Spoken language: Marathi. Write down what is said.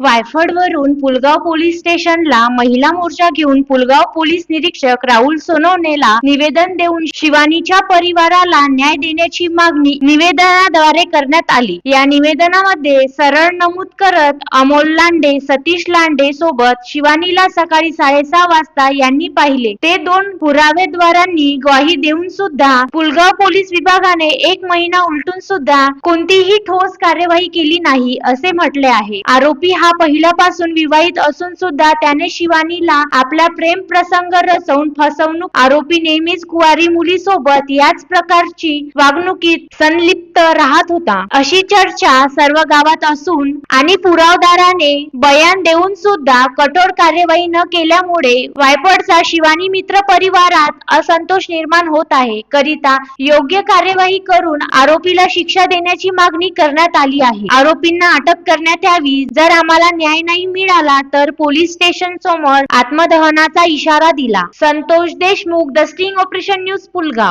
वायफळवरून पुलगाव पोलीस स्टेशनला महिला मोर्चा घेऊन पुलगाव पोलीस निरीक्षक राहुल सोनवणेला निवेदन देऊन शिवानीच्या परिवाराला न्याय देण्याची मागणी निवेदनाद्वारे करण्यात आली. या निवेदनामध्ये सरळ नमूद करत अमोल लांडे सतीश लांडे सोबत शिवानीला सकाळी साडेसहा वाजता यांनी पाहिले. ते दोन पुरावेद्वारांनी ग्वाही देऊन सुद्धा पुलगाव पोलीस विभागाने एक महिना उलटून सुद्धा कोणतीही ठोस कार्यवाही केली नाही असे म्हटले आहे. आरोपी हा हा पहिल्यापासून विवाहित असून सुद्धा त्याने शिवानीला आपला प्रेम प्रसंग रचवून फसवणूक आरोपी नेहमीच कुवारी मुलीसोबत याच प्रकारची वागणुकीत संलिप्त राहत होता. अशी चर्चा सर्व गावात असून आणि पुरावदाराने बयान देऊन सुद्धा कठोर कार्यवाही न केल्यामुळे वायपडचा शिवानी मित्र परिवारात असंतोष निर्माण होत आहे. करिता योग्य कार्यवाही करून आरोपीला शिक्षा देण्याची मागणी करण्यात आली आहे. आरोपींना अटक करण्यात यावी. जर आम्हाला न्याय नाही मिळाला तर पोलीस स्टेशन समोर आत्मदहनाचा इशारा दिला. Santosh Deshmukh the sting operation news Pulgaon.